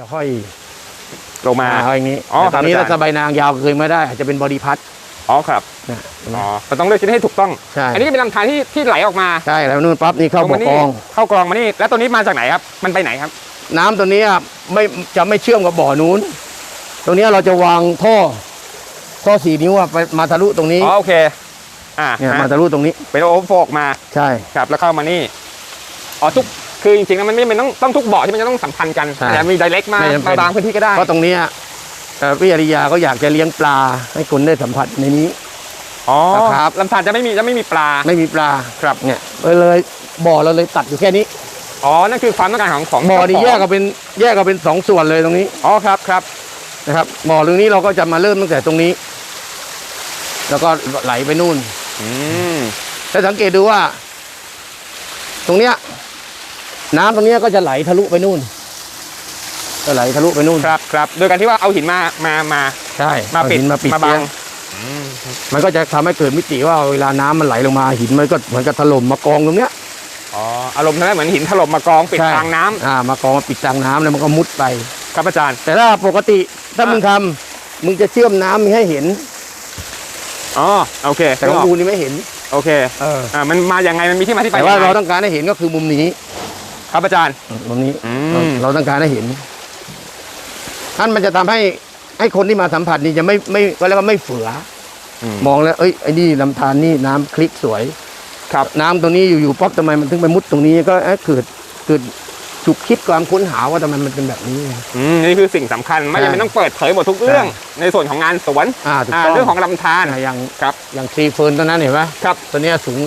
จะห้อยลงมามาห้อยอย่างนี้อ๋อแต่ตอนนี้ครับถ้าอาจารย์สบายนางยาวเคยไม่ได้ อาจจะเป็นบอดี้พัดอ๋อครับนะอ๋อมันต้องเลือกชิ้นให้ถูกต้อง ใช่อันนี้เป็นลำธารที่ที่ไหลออกมาใช่แล้วนู่นปั๊บนี่เข้าลงบ่มาอนี่กอง เข้ากรองมานี่แล้วตัวนี้มาจากไหนครับ มันไปไหนครับ น้ำตัวเนี้ยไม่จะไม่เชื่อมกับบ่อนู้น ตรงเนี้ยเราจะวางท่อท่อสี่นิ้วอะไปมาทะลุตรงนี้อ๋อโอเค อ่าเนี่ยฮะมาทะลุตรงนี้เป็นโอเวอร์โฟกมา ใช่ครับแล้วเข้ามานี่อ๋อทุก คือจริงๆแล้วมันไม่เป็นต้องต้องทุกบ่อที่มันจะต้องสัมพันธ์กันใช่แต่มีไดเรกมาไม่จำเป็นมาบางพื้นที่ก็ได้ เพราะตรงเนี้ยเอ่อพี่อริยาก็อยากจะเลี้ยงปลาให้คนได้สัมผัสในนี้ อ๋อครับ ลำธารจะไม่มีจะไม่มีปลา ไม่มีปลาครับเนี่ยเลยเลยบ่อเราเลยตัดอยู่แค่นี้อ๋อ นั่นคือความต้องการของของบ่อนี้แยกกักันเป็นแยกกันเป็นสองส่วนเลยตรงนี้อ๋อครับครับนะครับบ่อตรงนี้เราก็จะมาเริ่มตั้งแต่ตรงนี้ แล้วก็ไหลไปนู่น อืม ถ้าสังเกตดูว่า ตรงเนี้ย น้ำตรงเนี้ยก็จะไหลทะลุไปนู่นจะไหลทะลุไปนู่นครับครับโดยการที่ว่าเอาหินมามามาใช่มาเอปิดหินมาปิดมาบังเลี้ยงมันก็จะทำให้เกิดมิติว่าเวลาน้ำมันไหลลงมาหินมันก็เหมือนกับถล่มมากองตรงเนี้ยอ๋ออารมณ์นั้นเหมือนหินถล่มมากองปิดใช่ทางน้ำอ่ามากองมาปิดทางน้ำแล้วมันก็มุดไปครับอาจารย์ แต่ถ้าปกติถ้าอะมึงทำมึงจะเชื่อมน้ำมึงให้เห็นอ๋อโอเค แต่ของกูนี่ไม่เห็น โอเคเอออ่ามันมาอย่างไงมันมีที่มาที่ไปแต่ว่ายังไงเราต้องการให้เห็นก็คือมุมนี้ ครับอาจารย์มุมนี้อืเรามเราต้องการให้เห็นท่านมันจะทำให้ให้คนที่มาสัมผัสนี่จะไม่ไม่ก็แล้วก็ไม่เฝืออืมมองแล้ว เอ้ยไอ้นี่ลำธารนี่น้ำคลิกสวย ครับ น้ำตรงนี้อยู่ๆป๊อปทำไมมันถึงไปมุดตรงนี้ก็เอ๊ะเกิดเกิดฉุกคิดความค้นหาว่าทำไมมันเป็นแบบนี้อืมนี่คือสิ่งสำคัญไม่ใช่จำเป็นต้องเปิดเผยหมดทุกเรื่อง ในส่วนของงานสวนอ่าถูกอ่าต้องเรื่องของลำธารอ่าอย่างครับอย่างทรีเฟิร์นตัวนั้นเห็นไหมครับตัวเนี้ยสูง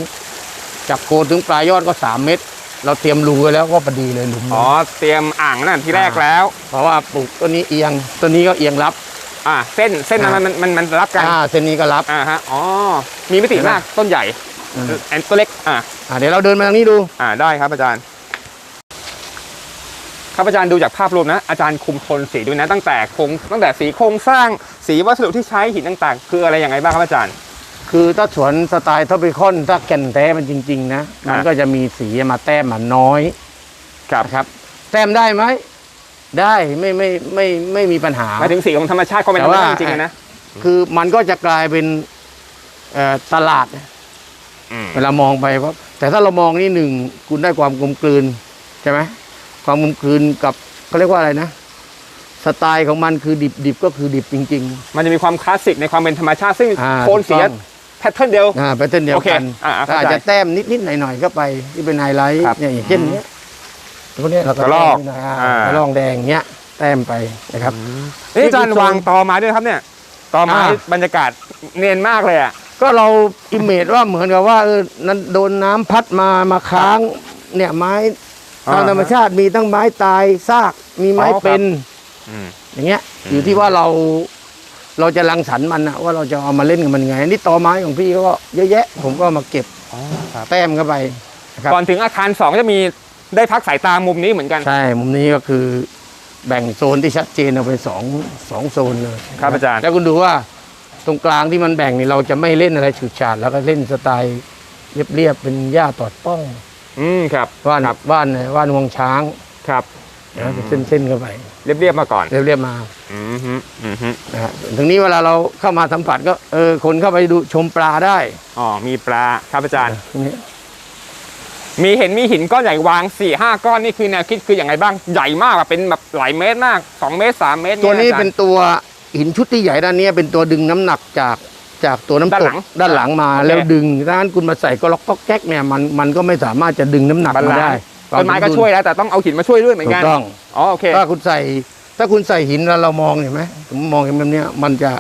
จากโคนถึงปลายยอดก็สามเมตร เราเตรียมรูไว้แล้วก็พอดีเลยหลุมอ๋อเตรียมอ่างนั่นที่แรกแล้ว เพราะว่าปลูกต้นนี้เอียงต้นนี้ก็เอียงรับอ่าเส้นเส้นนั้นอ่ามัมันมันมันรับกันอ่าเส้นนี้ก็รับอ่าฮะอ๋อมีมิติเห็นไหมมากต้นใหญ่อืมแอนตัวเล็กอ่าอ่าเดี๋ยวเราเดินมาทางนี้ดูอ่าได้ครับอาจารย์ครับอาจารย์ดูจากภาพรวมนะอาจารย์คุมโทนสีด้วยนะตั้งแต่โครงตั้งแต่สีโครงสร้างสีวัสดุที่ใช้หินต่าง ๆ คืออะไรยังไงบ้างครับอาจารย์ คือถ้าสวนสไตล์ท็อปิคอนถ้าแก่นแท้มันจริง ๆ นะอ่ามัมันก็จะมีสีมาแต้มมาน้อยครับนะครับ แต้มได้ไหมได้ไม่ไม่ไม่ไม่ไม่มีปัญหาหมายถึงสีของธรรมชาติความเป็นธรรมชาติจริงๆอะนะคือมันก็จะกลายเป็นเอ่อตลาดอืมเวลามองไปเพราะแต่ถ้าเรามองนี่หนึ่งคุณได้ความกลมกลืนใช่ไหมความกลมกลืนกับเขาเรียกว่าอะไรนะสไตล์ของมันคือดิบดิบก็คือดิบจริงมันจะมีความคลาสสิกในความเป็นธรรมชาติซึ่งอ่าโทนสีถูกต้องแพทเทิร์นเดียวๆอ่าเป็นเส้นเดียวโอเคกันอ่าก็อาจเข้าใจจะแต้มนิดนิดๆหน่อยหน่อยๆก็ไปที่เป็นไฮไลท์ครับเนี่ยอย่างเช่นเนี้ยพวกเนี้ยเราก็กระรอกแต้มนิดหน่อยอ่ากระรอกแดงเนี้ยแต้มไปนะครับเอ้ยอาจารย์นี่คือโซนวางตอไม้ด้วยครับเนี่ยตอไม้อ่าบรรยากาศเนียนมากเลยอะก็เราอิมเมจว่าเหมือนกับว่าเออนั้นโดนน้ำพัดมามาค้างเนี่ยไม้อ่าตามธรรมชาติมีทั้งไม้ตายซากมีไม้อ๋อครับเป็นอืมอย่างเงี้ยอยู่ที่ว่าเรา เราจะรังสรรค์มันนะว่าเราจะเอามาเล่นกับมันยังไงนี่ตอไม้ของพี่ก็เยอะแยะ ผมก็เอามาเก็บอ๋อครับแต้มเข้าไปนะครับก่อนถึงอาคารสองจะมีได้พักสายตามุมนี้เหมือนกัน ใช่มุมนี้ก็คือแบ่งโซนที่ชัดเจนเอาเป็นสองสองโซนเลยครับอาจารย์แล้วคุณดูว่าตรงกลางที่มันแบ่งนี่เราจะไม่เล่นอะไรฉูดฉาดแล้วก็เล่นสไตล์เรียบๆเป็นหญ้าตอดป้อง อืมครับว่านครับว่านว่านงวงช้างครับ นะเป็นเส้นๆเข้าไป เรียบๆมาก่อน เรียบๆมาอืมฮึอืมฮึนะฮะถึงนี้เวลาเราเข้ามาสัมผัสก็เออคนเข้าไปดูชมปลาได้อ๋อมีปลาครับอาจารย์ตรงนี้มีเห็นมีหินก้อนใหญ่วาง4ี่ห้าก้อนนี่คือแนวคิดคืออย่างไรบ้าง ใหญ่มากอะเป็นแบบหลายเมตรมาก2เมตร3เมตรตัวนี้ยอาจารย์ เป็นตัวหินชุดที่ใหญ่ด้านเนี้ยเป็นตัวดึงน้ำหนักจากจากตัวน้ำตกด้านหลังด้านหลังมาโอเคแล้วดึงด้านคุณมาใส่ก็ล็อกก๊อกแก๊กเนี่ยมันมันก็ไม่สามารถจะดึงน้ำหนักบามาลานได้ซ์ ต้นไม้ก็ช่วยแล้วแต่ต้องเอาหินมาช่วยด้วยเหมือนถูกักนต้อง อ๋อโอเค ถ้าคุณใส่ ถ้าคุณใส่หินแล้วเรามองเห็นไหมผมมองเห็นแบบเนี้ยมันจะ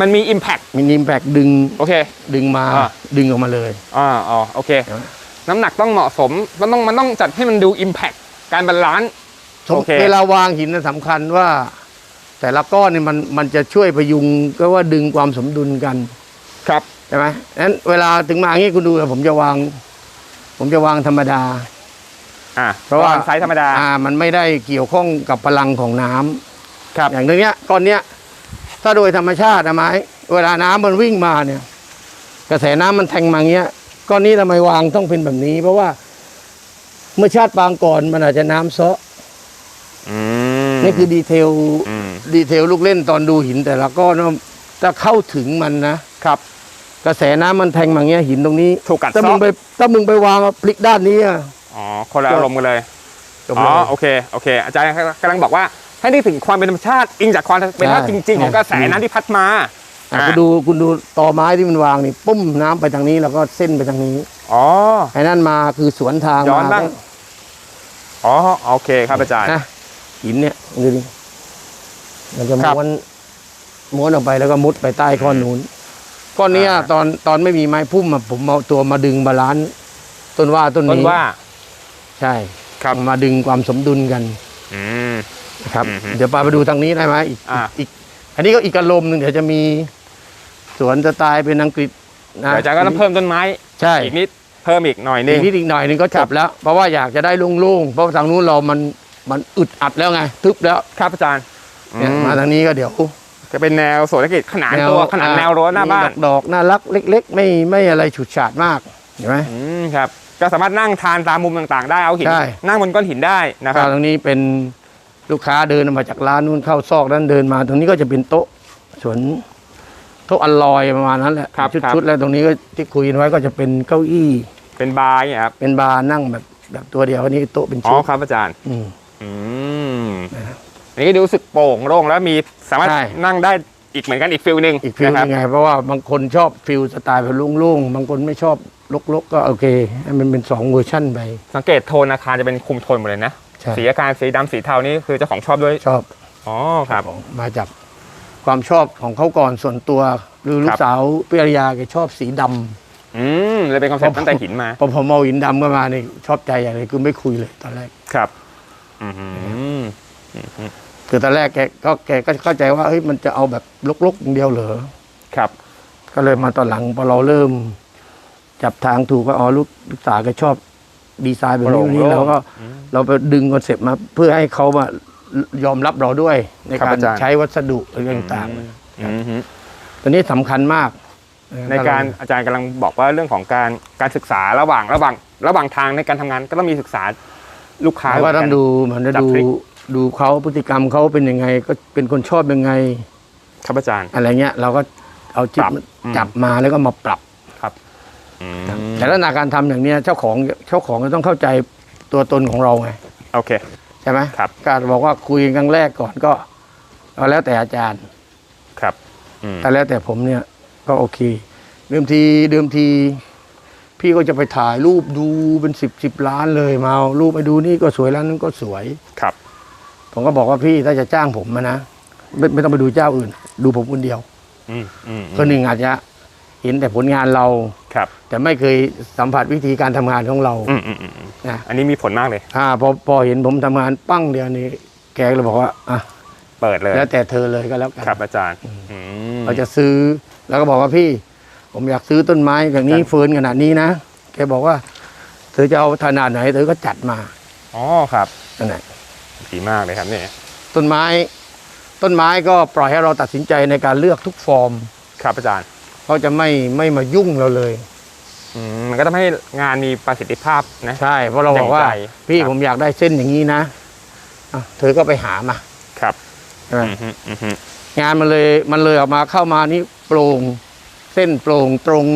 มันมี Impact มีนิมแพกดึงโอเค ดึงมาอ่า ดึงออกมาเลย อ่าอ๋อโอเคเห็นไหมน้ำหนักต้องเหมาะสม มันต้องมันต้องจัดให้มันดู Impact การบาลานซ์ โอเค เวลาวางหินน่ะสำคัญว่า แต่ละก้อนเนี่ยมันมันจะช่วยพยุงก็ว่าดึงความสมดุลกันครับ ใช่ไหมนั้นเวลาถึงมาอย่างนี้คุณดูนะผมจะวาง ผมจะวางธรรมดา อ่าเพราะว่าไซส์ธรรมดาอ่ามันไม่ได้เกี่ยวข้องกับพลังของน้ำครับอย่างเนี้ยก้อนเนี้ยถ้าโดยธรรมชาตินะไม้เวลาน้ำมันวิ่งมาเนี่ย กระแสน้ำมันแทงมาอย่างเงี้ยก้อนนี้ทำไมวางต้องเป็นแบบนี้ เพราะว่าเมื่อชาติปางก่อนมันอาจจะน้ำเซาะอืมนี่คือดีเทลอืมดีเทลลูกเล่นตอนดูหินแต่ละก้อนว่าถ้าเข้าถึงมันนะครับ กระแสน้ำมันแทงมาอย่างเงี้ยหินตรงนี้ถูกกัดถ้าเซาะมึงไปถ้ามึงไปวางพลิกด้านนี้อะ อ๋อคนละอารมณ์กันเลยจบอ๋เลอยโอเคโอเค อาจารย์กำลังบอกว่าให้นึกถึงความเป็นธรรมชาติอิงจากความเป็นธรรมชาติใช่จริงๆของกระแสใช่น้ำที่พัดมาอะอ่าคุณดูคุณดูตอไม้ที่มันวางนี่ปุ้มน้ำไปทางนี้แล้วก็เส้นไปทางนี้อ๋อไอ้นั่นมาคือสวนทางย้อนมาบ้างอ๋อโอเคครับอาจารย์นะหินเนี่ยดูดิมันจะครับม้วนม้วนออกไปแล้วก็มุดไปใต้ก้อนนู้นก้อนเนี้ยอ่าตอนตอนไม่มีไม้พุ่มอะผมเอาตัวมาดึงบาลานซ์ต้นว่าต้นต้นนี้ว่า ใช่ครับมาดึงความสมดุลกันอืมนะครับอือฮึเดี๋ยวปาไปดูทางนี้ได้ไหมอีกอ่าอีก อันนี้ก็อีกอารมณ์หนึ่งเดี๋ยวจะมีสวนสไตล์เป็นอังกฤษนะเดี๋ยวอาจารย์ก็ต้องเพิ่มต้นไม้ใช่อีกนิดเพิ่มอีกหน่อยนึอีงกนิดอีกหน่อยหนึงก็จบแล้ว เพราะว่าอยากจะได้โล่งๆเพราะทางนู้นเรามันมันอึดอัดแล้วไง ทึบแล้วครับอาจารย์เนี่ยอืมาทางนี้ก็เดี๋ยว จะเป็นแนวโสนกิจขนานตัวขนานแนวรั้วหน้าบ้านมีดอกๆน่ารักเล็ก ๆ ไม่ไม่อะไรฉูดฉาดมากเห็นไหมอืมครับ ก็สามารถนั่งทานตามมุมต่างๆ ได้เอาหินใช่ นั่งบนก้อนหินได้นะคก็รับ ตรงนี้เป็นลูกค้าเดินมาจากร้านนู้นเข้าซอกนั้นเดินมา ตรงนี้ก็จะเป็นโต๊ะสวนโต๊ะอลลอยประมาณนั้นแหละครับชุดครับ ชุดแล้วตรงนี้ก็ที่คุยกันไว้ก็จะเป็นเก้าอี้ เป็นบาร์เนี่ยครับเป็นบาร์นั่งแบบแบบตัวเดียวอันนี้โต๊ะเป็นอ๋อชุดครับอาจารย์อืมอืมอันนี้ก็ดูรู้สึกโปร่งโล่งแล้วมีสามารถใช่ นั่งได้อีกเหมือนกันอีกฟิลหนึ่งอีกฟิลนะครัยังไงเพราะว่าบางคนชอบฟิลสไตล์แบบโล่งๆบางคนไม่ชอบ ลกๆก็โอเคให้มันเป็นสองเวอร์ชั่นไป สังเกตโทนอาคารจะเป็นคุมโทนหมดเลยนะใช่ สีอาคารสีดำสีเทานี่คือเจ้าของชอบด้วยชอบอ๋อครับมาจากความชอบของเขาก่อนส่วนตัว หรือลูครักบ สาวพิรยาแกชอบสีดำ อืมเลยเป็นคอนเซ็ปต์ตั้งแต่หินมาพอผมเอาหินดำก็มานี่ชอบใจอย่างเลยคือไม่คุยเลยตอนแรก ครับอืมคือตอนแรกแกก็แกก็เข้าใจว่าเฮ้ยมันจะเอาแบบลกๆอย่างเดียวเหรอ ครับ ก็เลยมาตอนหลังพอเราเริ่ม จับทางถูกก็อ๋อลูกลูกสาวแกชอบดีไซน์แบบนี้โปร่งแบบนี้โล่งเราก็อืมเราไปดึงคอนเซ็ปต์มาเพื่อให้เขามายอมรับเราด้วย ในครับการอาจารย์ ใช้วัสดุอะไรต่างอืมอืมๆตัวนี้สำคัญมากในการอาจารย์กำลังบอกว่าเรื่องของการการศึกษาระหว่างระหว่างระหว่างทางในการทำงานก็ต้องมีศึกษาลูกค้า เราก็ต้องเหมืนนดูเหมือนจะจับดูพลิก ดูเขาพฤติกรรมเขาเป็นยังไง ก็เป็นคนชอบยังไง ครับอาจารย์ อะไรเงี้ยเราก็เอาจิปตรับอืม จับมาแล้วก็มาปรับอืม แต่ลักษณะการทำอย่างเนี้ยเจ้าของเจ้าของก็ต้องเข้าใจตัวตนของเราไงโอเคใช่ไหมครับการบอกว่าคุยกันครั้งแรกก่อนก็ก็แล้วแต่อาจารย์ครับอืมแต่แล้วแต่ผมเนี่ยก็โอเคเดิมทีเดิมที พี่ก็จะไปถ่ายรูปดูเป็นสิบสิบล้านเลยมาเอารูปไปดูนี่ก็สวยแล้วนั่นก็สวยครับ ผมก็บอกว่าพี่ถ้าจะจ้างผมมานะไม่ไม่ต้องไปดูเจ้าอื่น ดูผมคนเดียว อืมอืมคนหนึ่งอาจจะ เห็นแต่ผลงานเรา ครับ แต่ไม่เคยสัมผัสวิธีการทำงานของเราอืมอืมอืมอืมนะอันนี้มีผลมากเลยอ่าพอพอเห็นผมทำงานปั้งเดียวนี้ แกก็เลยบอกว่าอะเปิดเลยแล้วแต่เธอเลยก็แล้วกันครับอาจารย์อืมเราจะซื้อแล้วก็บอกว่าพี่ ผมอยากซื้อต้นไม้อย่างนี้ครับเฟิร์นขนาดนี้นะแกบอกว่าเธอจะเอาขนาดไหนเธอก็จัดมาอ๋อครับนั่นแหละดีมากเลยครับเนี่ยต้นไม้ ต้นไม้ก็ปล่อยให้เราตัดสินใจในการเลือกทุกฟอร์ม ครับอาจารย์ เขาจะไม่ไม่มายุ่งเราเลย อืมมันก็ทำให้งานมีประสิทธิภาพนะ ใช่ เพราะเราบอกว่า อย่างใจพี่ครับ ผมอยากได้เส้นอย่างนี้นะอะเธอก็ไปหามาครับใช่ไหมอืมฮึอืมฮึงานมันเลยมันเลยออกมาเข้ามานี่โปร่งเส้นโปร่งตรง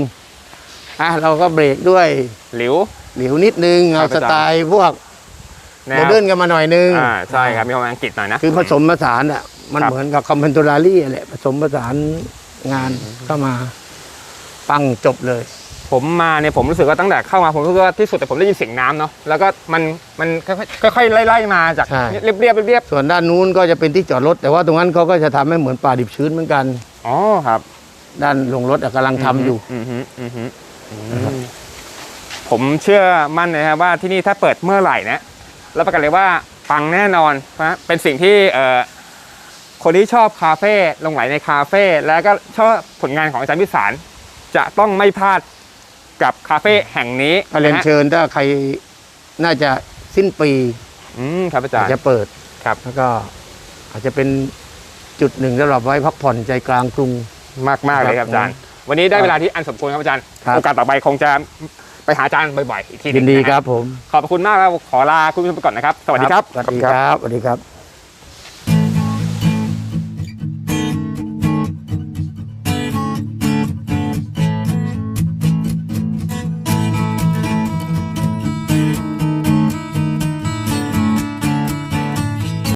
อะเราก็เบรกด้วยหลิวหลิวนิดนึงครัเอาบสไตล์พวกแนโมวเดิร์นกันมาหน่อยนึง อ่าใช่ครับมีความอังกฤษหน่อยนะ คือผสมผสานอะมันครับ เหมือนกับคอมเพนโทรารี่แหละผสมผสานงานเข้ามา ปังจบเลย ผมมาเนี่ยผมรู้สึกว่าตั้งแต่เข้ามาผมรู้สึกว่าที่สุดแต่ผมได้ยินเสียงน้ำเนาะแล้วก็มันมันค่อยๆค่อยๆไล่ๆมาจากใช่ เรียบๆเรียบๆเรียบส่วนด้านนู้นก็จะเป็นที่จอดรถ แต่ว่าตรงนั้นเขาก็จะทำให้เหมือนป่าดิบชื้นเหมือนกันๆอ๋อครับด้านลงรถอะกำลังทำอยู่อืมฮึอืมฮึอืมผมเชื่อมั่นเลยครับว่าที่นี่ถ้าเปิดเมื่อไหร่นะรับประกันเลยว่าปังแน่นอนนะเป็นสิ่งที่เอ่อคนที่ชอบคาเฟ่ลงไหลในคาเฟ่แล้วก็ชอบผลงานของอาจารย์พิสาร จะต้องไม่พลาดกับคาเฟ่แห่งนี้ก็เรียนนะฮะเชิญถ้าใครน่าจะสิ้นปีอืมครับอาจาอารจย์จะเปิดครับแล้วก็อาจจะเป็นจุดหนึ่งสำหรับไว้พักผ่อนใจกลางกรุงมากมากๆเลยครับอาจารย์ วันนี้ได้เวลาที่อันสมควรครับอาจารย์ครับโอกาสต่อไปคงจะไปหาอาจารย์บ่อยๆอีกทีหยิงนดีนะฮะครับผมขอบพระคุณมากครับขอลาคุณผู้ชมไปก่อนนะครับ สวัสดีครับสวัสดีครับสวัสดีครับ